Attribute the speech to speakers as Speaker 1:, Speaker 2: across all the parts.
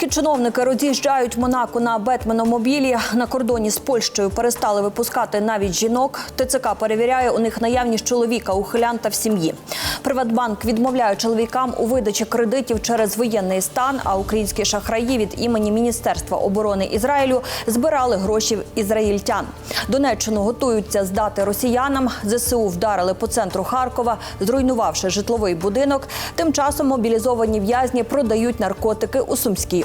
Speaker 1: Українські чиновники роз'їжджають Монако на Бетменомобілі. На кордоні з Польщею перестали випускати навіть жінок. ТЦК перевіряє у них наявність чоловіка, ухилянта в сім'ї. Приватбанк відмовляє чоловікам у видачі кредитів через воєнний стан. А українські шахраї від імені Міністерства оборони Ізраїлю збирали гроші ізраїльтян. Донеччину готуються здати росіянам. ЗСУ вдарили по центру Харкова, зруйнувавши житловий будинок. Тим часом мобілізовані в'язні продають наркотики у Сумській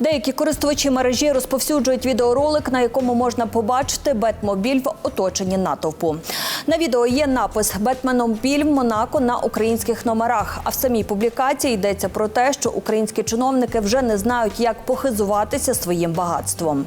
Speaker 1: Деякі користувачі мережі розповсюджують відеоролик, на якому можна побачити Бетмобіль в оточенні натовпу. На відео є напис Бетменобіль Монако на українських номерах. А в самій публікації йдеться про те, що українські чиновники вже не знають, як похизуватися своїм багатством.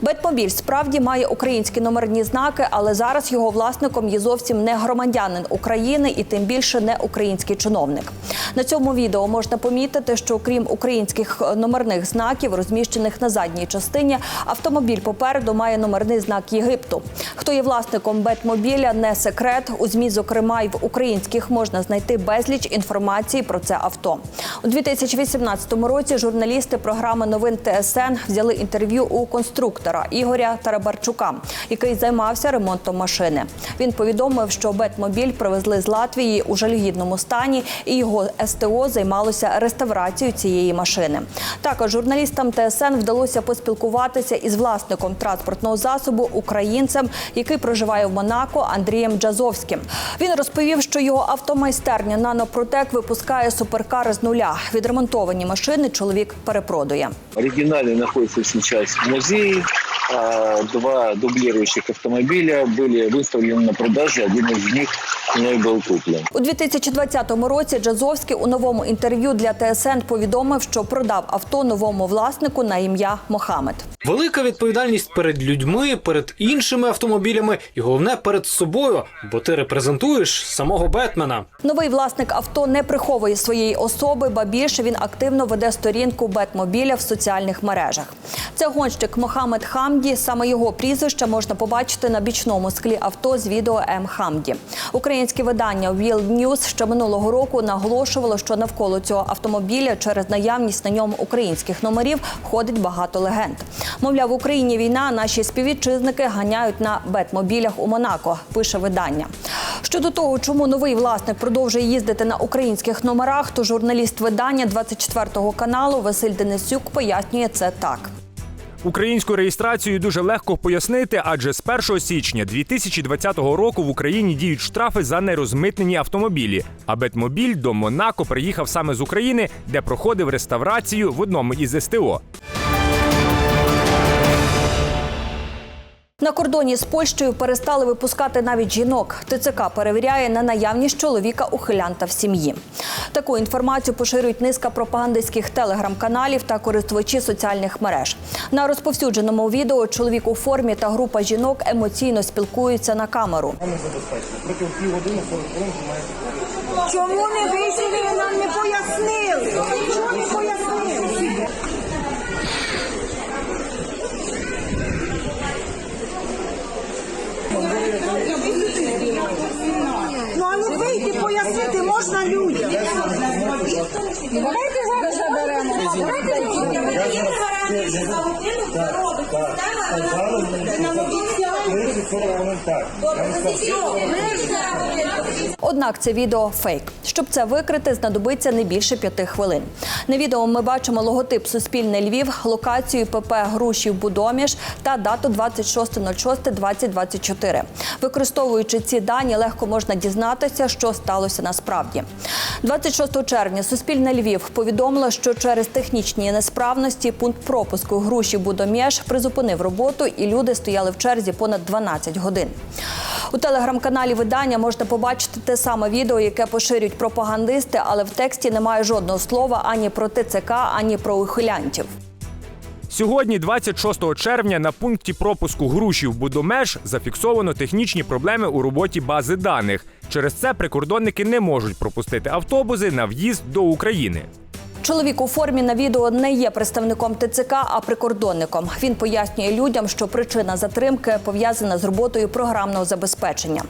Speaker 1: Бетмобіль справді має українські номерні знаки, але зараз його власником є зовсім не громадянин України і тим більше не український чиновник. На цьому відео можна помітити, що крім українських е, номерних знаків, розміщених на задній частині, автомобіль попереду має номерний знак Єгипту. Хто є власником Бетмобіля, не секрет. У змі, зокрема, й в українських можна знайти безліч інформації про це авто. У 2018 році журналісти програми новин ТСН взяли інтерв'ю у конструктора Ігоря Тарабарчука, який займався ремонтом машини. Він повідомив, що Бетмобіль привезли з Латвії у жалюгідному стані, і його СТО займалося реставрацією цієї машини. Також журналістам ТСН вдалося поспілкуватися із власником транспортного засобу українцем, який проживає в Монако Андрієм Джазовським. Він розповів, що його автомайстерня Нанопротек випускає суперкари з нуля. Відремонтовані машини чоловік перепродує.
Speaker 2: Оригинальный находится сейчас в музее. А, Два дублирующих автомобиля были выставлены на продажу. Один из них мной был куплен.
Speaker 1: У 2020 році Джазовський у новому інтерв'ю для ТСН повідомив, що продав авто новому власнику на ім'я Мохамед.
Speaker 3: Велика відповідальність перед людьми, перед іншими автомобілями і головне перед собою, бо ти репрезентуєш самого Бетмена.
Speaker 1: Новий власник авто не приховує своєї особи, ба більше він активно веде сторінку Бетмобіля в соціальних мережах. Це гонщик Мохамед Хамді. Саме його прізвище можна побачити на бічному склі авто з відео М. Хамді. Українське видання World News ще минулого року наголошувало, що навколо цього автомобіля через наявність на ньому українських номерів ходить багато легенд. Мовляв, в Україні війна, наші співвітчизники ганяють на бетмобілях у Монако. Пише видання. Щодо того, чому новий власник продовжує їздити на українських номерах, то журналіст видання 24 каналу Василь Денисюк пояснює це так.
Speaker 4: Українську реєстрацію дуже легко пояснити, адже з 1 січня 2020 року в Україні діють штрафи за нерозмитнені автомобілі. А Бетмобіль до Монако приїхав саме з України, де проходив реставрацію в одному із СТО.
Speaker 1: На кордоні з Польщею перестали випускати навіть жінок. ТЦК перевіряє на наявність чоловіка ухилянта в сім'ї. Таку інформацію поширюють низка пропагандистських телеграм-каналів та користувачі соціальних мереж. На розповсюдженому відео чоловік у формі та група жінок емоційно спілкуються на камеру.
Speaker 5: Чому не вийшли, ви нам не пояснили? Чому не пояснили? Ну, а ну вийти, пояснити можна людям. Давайте зараз заберемо.
Speaker 1: Однак це відео фейк. Щоб це викрити, знадобиться не більше п'яти хвилин. На відео ми бачимо логотип Суспільне Львів, локацію ПП Грушів Будоміж та дату 26.06.2024. Використовуючи ці дані, легко можна дізнатися, що сталося насправді. 26 червня Суспільне Львів повідомило, що через технічні несправності пункт пропуску Груші Будоміж призупинив роботу, і люди стояли в черзі понад 12 годин. У телеграм-каналі видання можна побачити те саме відео, яке поширюють пропагандисти, але в тексті немає жодного слова ані про ТЦК, ані про ухилянтів.
Speaker 4: Сьогодні, 26 червня, на пункті пропуску Грушів Будомеж зафіксовано технічні проблеми у роботі бази даних. Через це прикордонники не можуть пропустити автобуси на в'їзд до України.
Speaker 1: Чоловік у формі на відео не є представником ТЦК, а прикордонником. Він пояснює людям, що причина затримки пов'язана з роботою програмного забезпечення.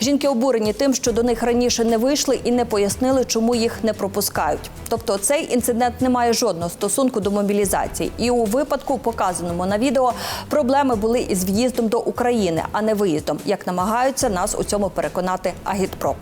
Speaker 1: Жінки обурені тим, що до них раніше не вийшли і не пояснили, чому їх не пропускають. Тобто цей інцидент не має жодного стосунку до мобілізації. І у випадку, показаному на відео, проблеми були із в'їздом до України, а не виїздом, як намагаються нас у цьому переконати Агітпроп.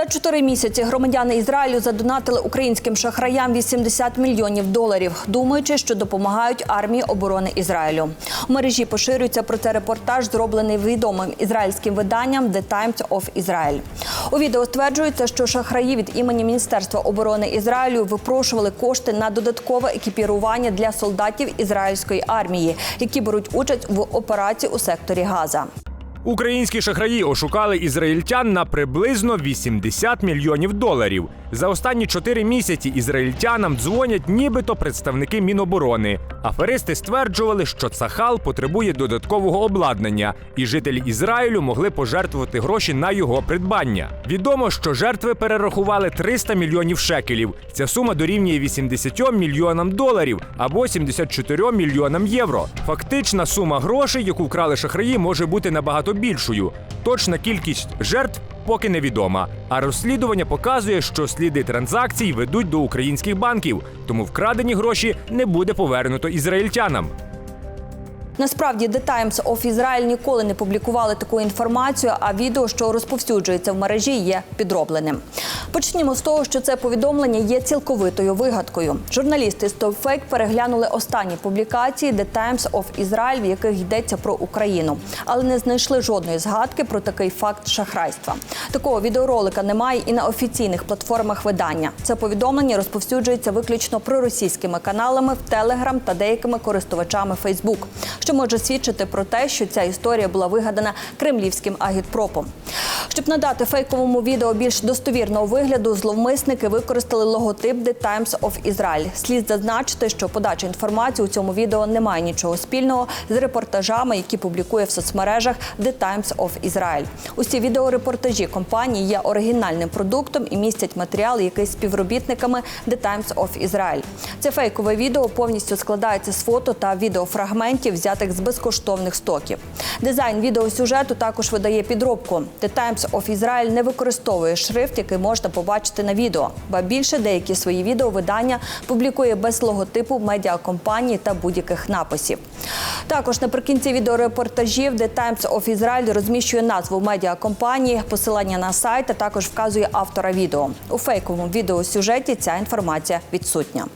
Speaker 1: За чотири місяці громадяни Ізраїлю задонатили українським шахраям 80 мільйонів доларів, думаючи, що допомагають армії оборони Ізраїлю. У мережі поширюється про це репортаж, зроблений відомим ізраїльським виданням The Times of Israel. У відео стверджується, що шахраї від імені Міністерства оборони Ізраїлю випрошували кошти на додаткове екіпірування для солдатів ізраїльської армії, які беруть участь в операції у секторі Газа.
Speaker 4: Українські шахраї ошукали ізраїльтян на приблизно 80 мільйонів доларів. За останні чотири місяці ізраїльтянам дзвонять нібито представники Міноборони. Аферисти стверджували, що Цахал потребує додаткового обладнання, і жителі Ізраїлю могли пожертвувати гроші на його придбання. Відомо, що жертви перерахували 300 мільйонів шекелів. Ця сума дорівнює 80 мільйонам доларів або 74 мільйонам євро. Фактична сума грошей, яку вкрали шахраї, може бути набагато більшою. Точна кількість жертв поки невідома. А розслідування показує, що сліди транзакцій ведуть до українських банків, тому вкрадені гроші не буде повернуто ізраїльтянам.
Speaker 1: Насправді The Times of Israel ніколи не публікували таку інформацію, а відео, що розповсюджується в мережі, є підробленим. Почнімо з того, що це повідомлення є цілковитою вигадкою. Журналісти StopFake переглянули останні публікації The Times of Israel, в яких йдеться про Україну, але не знайшли жодної згадки про такий факт шахрайства. Такого відеоролика немає і на офіційних платформах видання. Це повідомлення розповсюджується виключно проросійськими каналами в Telegram та деякими користувачами Facebook, що може свідчити про те, що ця історія була вигадана кремлівським агітпропом. Щоб надати фейковому відео більш достовірного вигляду, зловмисники використали логотип The Times of Israel. Слід зазначити, що подача інформації у цьому відео не має нічого спільного з репортажами, які публікує в соцмережах The Times of Israel. Усі відеорепортажі компанії є оригінальним продуктом і містять матеріал, який співробітниками The Times of Israel. Це фейкове відео повністю складається з фото та відеофрагментів, взятих з безкоштовних стоків. Дизайн відеосюжету також видає підробку. The Times of Israel не використовує шрифт, який можна побачити на відео. Ба більше деякі свої відео видання публікує без логотипу медіакомпанії та будь-яких написів. Також наприкінці відеорепортажів The Times of Israel розміщує назву медіакомпанії, посилання на сайт, а також вказує автора відео. У фейковому відеосюжеті ця інформація відсутня.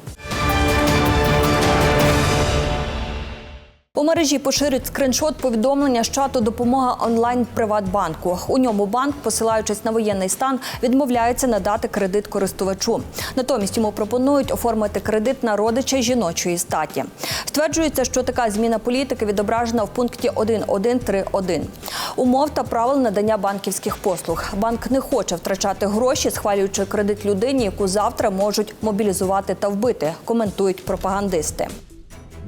Speaker 1: У мережі поширюють скриншот повідомлення з чату допомога онлайн Приватбанку. У ньому банк, посилаючись на воєнний стан, відмовляється надати кредит користувачу. Натомість йому пропонують оформити кредит на родича жіночої статі. Стверджується, що така зміна політики відображена в пункті 1.1.3.1. Умов та правил надання банківських послуг. Банк не хоче втрачати гроші, схвалюючи кредит людині, яку завтра можуть мобілізувати та вбити. Коментують пропагандисти.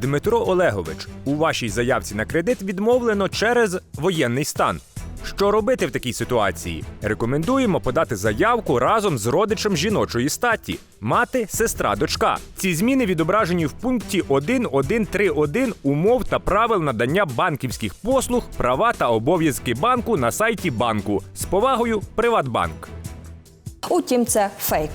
Speaker 4: Дмитро Олегович, у вашій заявці на кредит відмовлено через воєнний стан. Що робити в такій ситуації? Рекомендуємо подати заявку разом з родичем жіночої статі мати, сестра, дочка. Ці зміни відображені в пункті 1.1.3.1 умов та правил надання банківських послуг, права та обов'язки банку на сайті банку. З повагою Приватбанк.
Speaker 1: Утім, це фейк.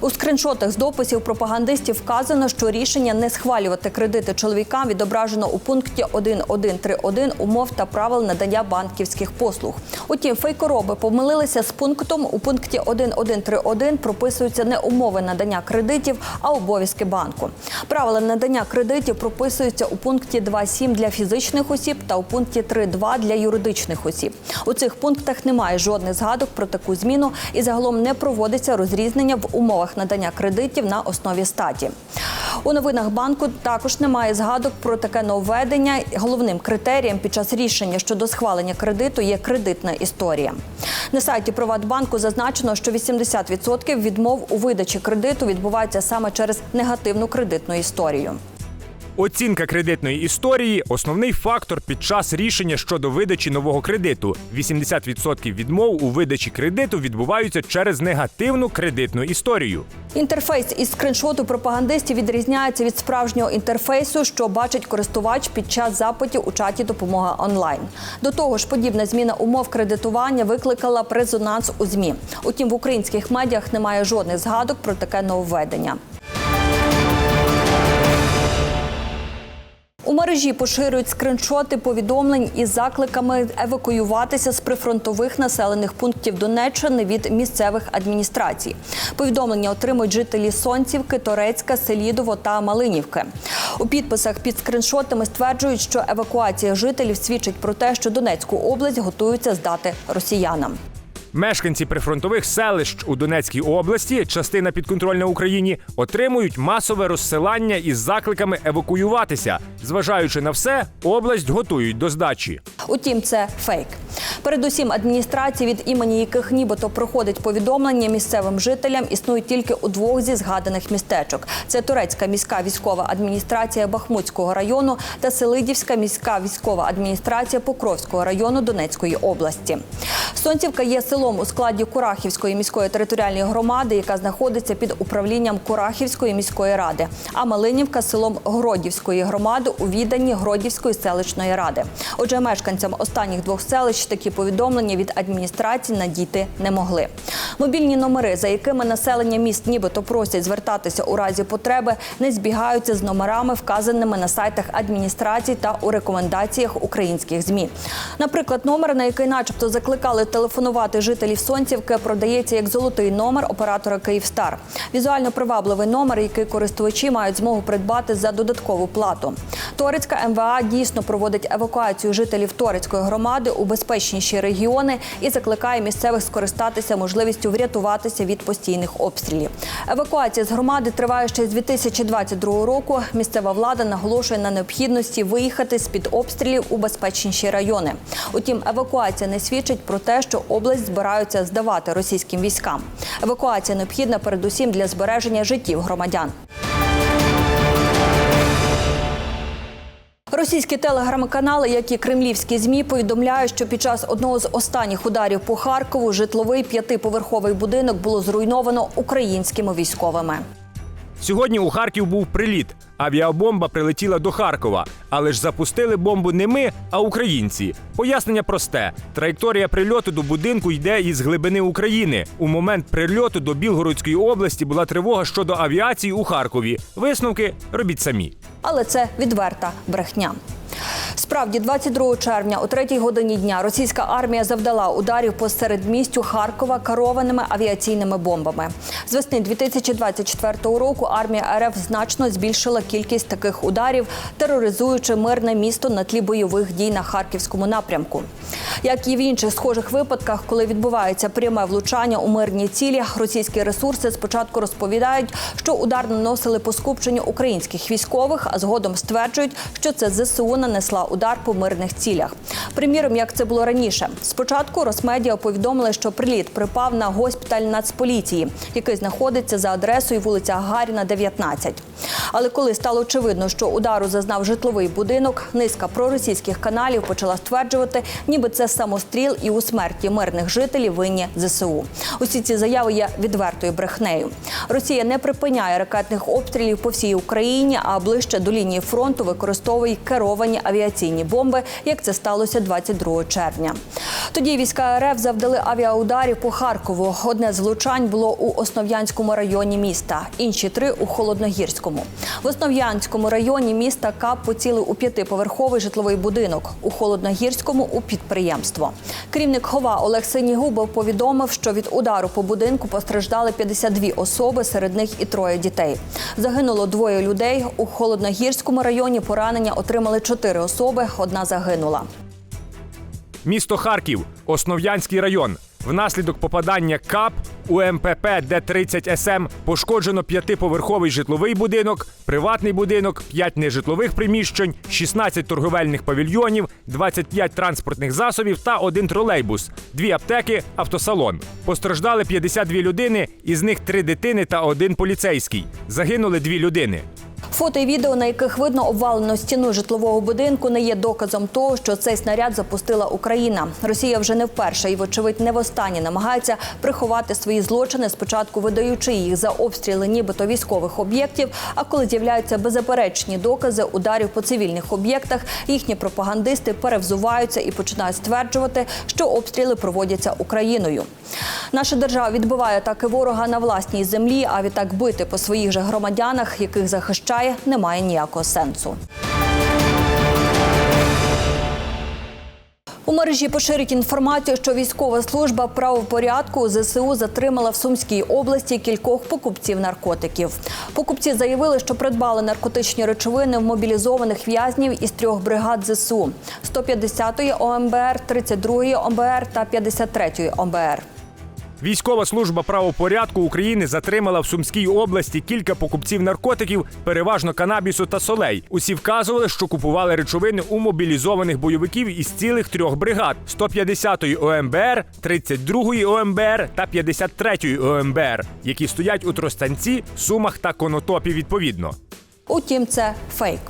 Speaker 1: У скріншотах з дописів пропагандистів вказано, що рішення не схвалювати кредити чоловікам відображено у пункті 1131 умов та правил надання банківських послуг. Утім, фейкороби помилилися з пунктом. У пункті 1131 прописуються не умови надання кредитів, а обов'язки банку. Правила надання кредитів прописуються у пункті 2.7 для фізичних осіб та у пункті 3.2 для юридичних осіб. У цих пунктах немає жодних згадок про таку зміну і загалом не проводиться розрізнення в умовах надання кредитів на основі статі. У новинах банку також немає згадок про таке нововведення. Головним критерієм під час рішення щодо схвалення кредиту є кредитна історія. На сайті Приватбанку зазначено, що 80% відмов у видачі кредиту відбувається саме через негативну кредитну історію.
Speaker 4: Оцінка кредитної історії основний фактор під час рішення щодо видачі нового кредиту. 80% відмов у видачі кредиту відбуваються через негативну кредитну історію.
Speaker 1: Інтерфейс із скриншоту пропагандистів відрізняється від справжнього інтерфейсу, що бачить користувач під час запитів у чаті допомога онлайн. До того ж, подібна зміна умов кредитування викликала резонанс у змі. Утім, в українських медіах немає жодних згадок про таке нововведення. У мережі поширюють скриншоти повідомлень із закликами евакуюватися з прифронтових населених пунктів Донеччини від місцевих адміністрацій. Повідомлення отримують жителі Сонцівки, Торецька, Селідово та Малинівки. У підписах під скриншотами стверджують, що евакуація жителів свідчить про те, що Донецьку область готуються здати росіянам.
Speaker 4: Мешканці прифронтових селищ у Донецькій області, частина підконтрольна Україні, отримують масове розсилання із закликами евакуюватися. Зважаючи на все, область готують до здачі.
Speaker 1: Утім, це фейк. Передусім, адміністрації, від імені яких нібито проходить повідомлення місцевим жителям, існують тільки у двох зі згаданих містечок: це Турецька міська військова адміністрація Бахмутського району та Селидівська міська військова адміністрація Покровського району Донецької області. Сонцівка є селом у складі Курахівської міської територіальної громади, яка знаходиться під управлінням Курахівської міської ради. А Малинівка селом Гродівської громади у відданні Гродівської селищної ради. Отже, мешканцям останніх двох селищ такі повідомлення від адміністрації надійти не могли. Мобільні номери, за якими населення міст нібито просять звертатися у разі потреби, не збігаються з номерами, вказаними на сайтах адміністрацій та у рекомендаціях українських змі. Наприклад, номер, на який, начебто, закликали телефонувати жителів Сонцівки, продається як золотий номер оператора Київстар. Візуально привабливий номер, який користувачі мають змогу придбати за додаткову плату. Торецька МВА дійсно проводить евакуацію жителів Торецької громади у безпечніші регіони і закликає місцевих скористатися можливістю врятуватися від постійних обстрілів. Евакуація з громади триває ще з 2022 року. Місцева влада наголошує на необхідності виїхати з під обстрілів у безпечніші райони. Утім, евакуація не свідчить про те, що область збираються здавати російським військам. Евакуація необхідна передусім для збереження життів громадян. Російські телеграм-канали, як і кремлівські змі, повідомляють, що під час одного з останніх ударів по Харкову житловий п'ятиповерховий будинок було зруйновано українськими військовими.
Speaker 4: Сьогодні у Харків був приліт. Авіабомба прилетіла до Харкова, але ж запустили бомбу не ми, а українці. Пояснення просте: траєкторія прильоту до будинку йде із глибини України. У момент прильоту до Білгородської області була тривога щодо авіації у Харкові. Висновки робіть самі.
Speaker 1: Але це відверта брехня. Справді, 22 червня о 3 годині дня російська армія завдала ударів по середмістю Харкова керованими авіаційними бомбами. З весни 2024 року армія РФ значно збільшила кількість таких ударів, тероризуючи мирне місто на тлі бойових дій на харківському напрямку. Як і в інших схожих випадках, коли відбувається пряме влучання у мирні цілі, російські ресурси спочатку розповідають, що удар наносили по скупченню українських військових, а згодом стверджують, що це ЗСУ нанесла удар по мирних цілях. Приміром, як це було раніше, спочатку Росмедіа повідомили, що приліт припав на госпіталь Нацполіції, який знаходиться за адресою вулиця Гагаріна, 19. Але коли стало очевидно, що удару зазнав житловий будинок, низка проросійських каналів почала стверджувати, ніби це самостріл і у смерті мирних жителів винні ЗСУ. Усі ці заяви є відвертою брехнею. Росія не припиняє ракетних обстрілів по всій Україні, а ближче до лінії фронту використовує керовані авіаційні бомби, як це сталося 22 червня. Тоді війська РФ завдали авіаударів по Харкову. Одне з влучань було у Основ'янському районі міста, інші три у Холодногірському. В Основ'янському районі міста КАП поцілив у п'ятиповерховий житловий будинок, у Холодногірському у підприємство. Керівник хова Олег Синігубов повідомив, що від удару по будинку постраждали 52 особи, серед них і троє дітей. Загинуло двоє людей. У Холодногірському районі поранення отримали чотири особи. Одна загинула.
Speaker 4: Місто Харків, Основ'янський район. Внаслідок попадання КАП у МПП Д-30 СМ пошкоджено п'ятиповерховий житловий будинок, приватний будинок, 5 нежитлових приміщень, 16 торговельних павільйонів, 25 транспортних засобів та один тролейбус, дві аптеки, автосалон. Постраждали 52 людини, із них три дитини та один поліцейський. Загинули дві людини.
Speaker 1: Фото і відео, на яких видно обвалену стіну житлового будинку, не є доказом того, що цей снаряд запустила Україна. Росія вже не вперше і, вочевидь, не востаннє намагається приховати свої злочини, спочатку видаючи їх за обстріли нібито військових об'єктів. А коли з'являються беззаперечні докази ударів по цивільних об'єктах, їхні пропагандисти перевзуваються і починають стверджувати, що обстріли проводяться Україною. Наша держава відбиває атаки ворога на власній землі, а відтак бити по своїх же громадянах, яких захищає, немає ніякого сенсу. У мережі поширюють інформацію, що військова служба правопорядку ЗСУ затримала в Сумській області кількох покупців наркотиків. Покупці заявили, що придбали наркотичні речовини в мобілізованих в'язнів із трьох бригад ЗСУ: 150-ї ОМБР, 32-ї ОМБР та 53-ї ОМБР.
Speaker 4: Військова служба правопорядку України затримала в Сумській області кілька покупців наркотиків, переважно канабісу та солей. Усі вказували, що купували речовини у мобілізованих бойовиків із цілих трьох бригад: 150-ї ОМБР, 32-ї ОМБР та 53-ї ОМБР, які стоять у Тростанці, Сумах та Конотопі відповідно.
Speaker 1: Утім, це фейк.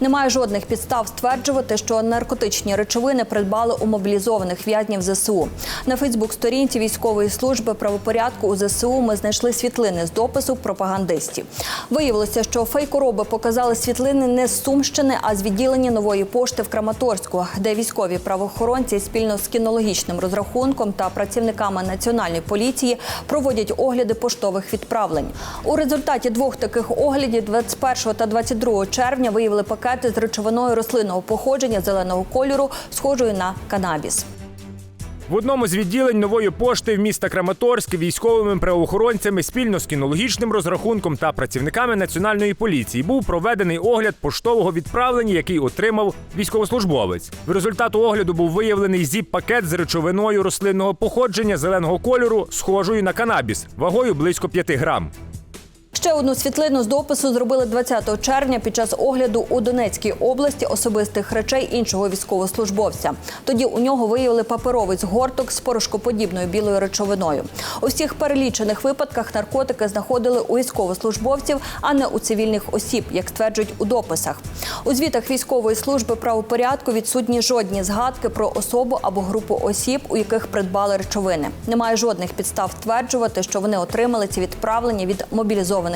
Speaker 1: Немає жодних підстав стверджувати, що наркотичні речовини придбали у мобілізованих в'язнів ЗСУ. На Фейсбук-сторінці військової служби правопорядку у ЗСУ ми знайшли світлини з допису пропагандистів. Виявилося, що фейкороби показали світлини не з Сумщини, а з відділення нової пошти в Краматорську, де військові правоохоронці спільно з кінологічним розрахунком та працівниками національної поліції проводять огляди поштових відправлень. У результаті двох таких оглядів 21 та 22 червня виявили пакети з речовиною рослинного походження зеленого кольору, схожою на канабіс.
Speaker 4: В одному з відділень нової пошти в міста Краматорськ військовими правоохоронцями спільно з кінологічним розрахунком та працівниками національної поліції був проведений огляд поштового відправлення, який отримав військовослужбовець. В результату огляду був виявлений зіп-пакет з речовиною рослинного походження зеленого кольору, схожою на канабіс, вагою близько 5 грам.
Speaker 1: Ще одну світлину з допису зробили 20 червня під час огляду у Донецькій області особистих речей іншого військовослужбовця. Тоді у нього виявили паперовий згорток з порошкоподібною білою речовиною. У всіх перелічених випадках наркотики знаходили у військовослужбовців, а не у цивільних осіб, як стверджують у дописах. У звітах військової служби правопорядку відсутні жодні згадки про особу або групу осіб, у яких придбали речовини. Немає жодних підстав стверджувати, що вони отримали ці відправлення від мобілізованих